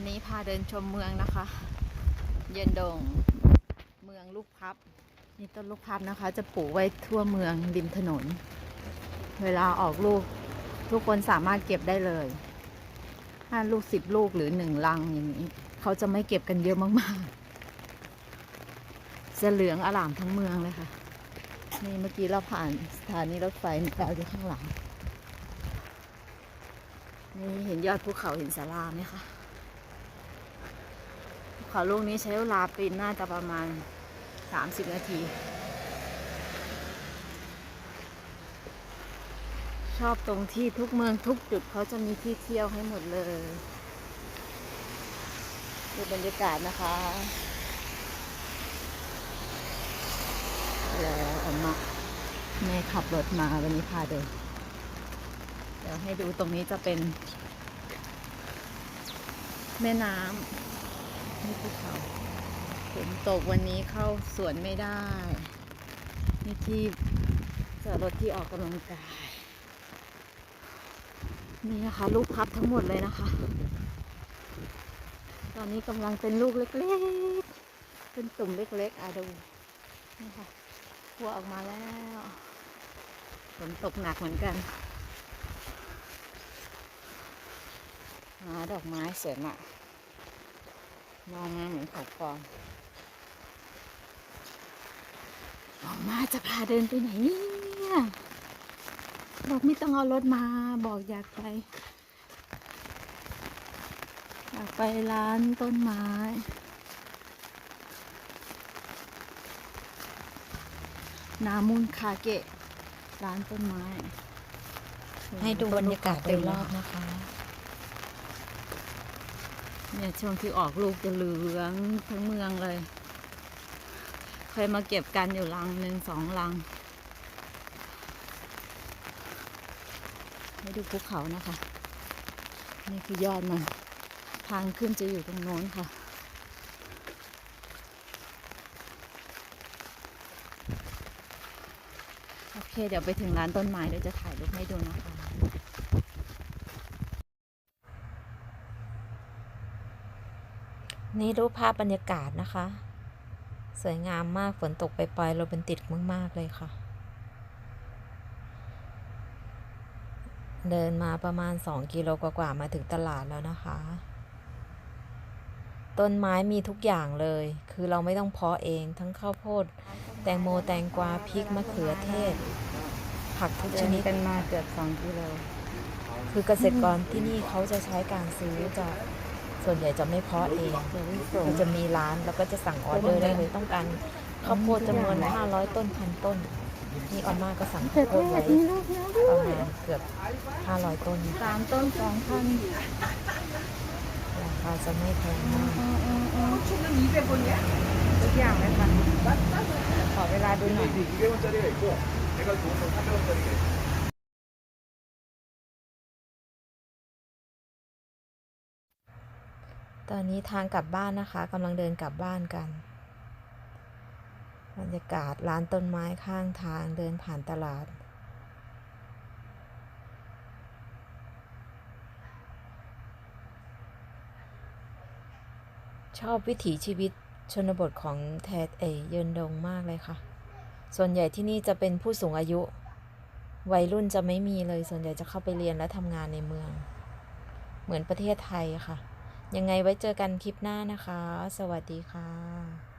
วันนี้พาเดินชมเมืองนะคะ เย็นดง เมืองลูกพับนี่ต้นลูกพับนะคะ จะปลูกไว้ทั่วเมืองริมถนน เวลาออกลูก ทุกคนสามารถเก็บได้เลยห้าลูกสิบลูกหรือหนึ่งลังอย่างนี้ เขาจะไม่เก็บกันเยอะมากๆจะเหลืองอลามทั้งเมืองเลยค่ะ นี่เมื่อกี้เราผ่านสถานีรถไฟมีดาวอยู่ข้างหลังนี่เห็นยอดภูเขาเห็นศาลาไหมคะ เขาลูกนี้ใช้เวลาปีนน่าจะประมาณ 30 นาที ชอบตรงที่ทุกเมืองทุกจุดเขาจะมีที่เที่ยวให้หมดเลยดูบรรยากาศนะคะแล้วออกมาแม่ขับรถมาวันนี้พาเดินเดี๋ยวให้ดูตรงนี้จะเป็น แม่น้ำ นี่ภูเขาฝนตกวันนี้เข้าสวนไม่ได้ นี่ที่จอดรถที่ออกกำลังกาย นี่นะคะ ลูกพับทั้งหมดเลยนะคะ ตอนนี้กำลังเป็นลูกเล็กๆ เป็นตุ่มเล็กๆอะดู นี่ค่ะพัวออกมาแล้วฝนตกหนักเหมือนกันหาดอกไม้สวยมาก มองมาเหมือนเขาฟองออกมาจะพาเดินไปไหนเนี่ยบอกไม่ต้องเอารถมาบอกอยากไป อยากไปร้านต้นไม้นามุนคาเกะร้านต้นไม้ ให้ดูบรรยากาศโดยรอบนะคะ เนี่ยช่วงที่ออกลูกจะเหลืองทั้งเมืองเลย เคยมาเก็บกันอยู่ลังหนึ่งสองลัง ให้ดูภูเขานะคะ นี่คือยอดมัน ทางขึ้นจะอยู่ตรงโน้นค่ะโอเคเดี๋ยวไปถึงร้านต้นไม้เดี๋ยวจะถ่ายรูปให้ดูนะคะ นี่รูปภาพบรรยากาศนะคะ สวยงามมากฝนตกไปปลายๆโรแมนติกมาก ๆ เลยค่ะ เดินมาประมาณ 2 กิโลกว่าๆมาถึงตลาดแล้วนะคะ ต้นไม้มีทุกอย่างเลย คือเราไม่ต้องเพาะเองทั้งข้าวโพด แตงโมแตงกวาพริกมะเขือเทศ ผักทุกชเดินนิดกันมาเกือบสองกิโลคือเกษตรกรที่นี่เขาจะใช้การซื้อจะ ส่วนใหญ่จะไม่เพาะเองเดี๋ยววิ่งส่งคือจะมีร้านแล้วก็จะสั่งออเดอร์ได้เลยต้องการข้าวโพดจำนวน 500 ต้นพันต้น นี่อาม่าก็สั่งข้าวโพดไว้ประมาณเกือบ 500 ต้นสามต้นสองพันราคาจะไม่แพงมากทุกอย่างเลยค่ะขอเวลาดูหน่อย ตอนนี้ทางกลับบ้านนะคะกำลังเดินกลับบ้านกันบรรยากาศร้านต้นไม้ข้างทางเดินผ่านตลาด ชอบวิถีชีวิตชนบทของแทดเอยเยินดงมากเลยค่ะ ส่วนใหญ่ที่นี่จะเป็นผู้สูงอายุ วัยรุ่นจะไม่มีเลยส่วนใหญ่จะเข้าไปเรียนและทำงานในเมือง เหมือนประเทศไทยค่ะ ยังไงไว้เจอกันคลิปหน้านะคะ สวัสดีค่ะ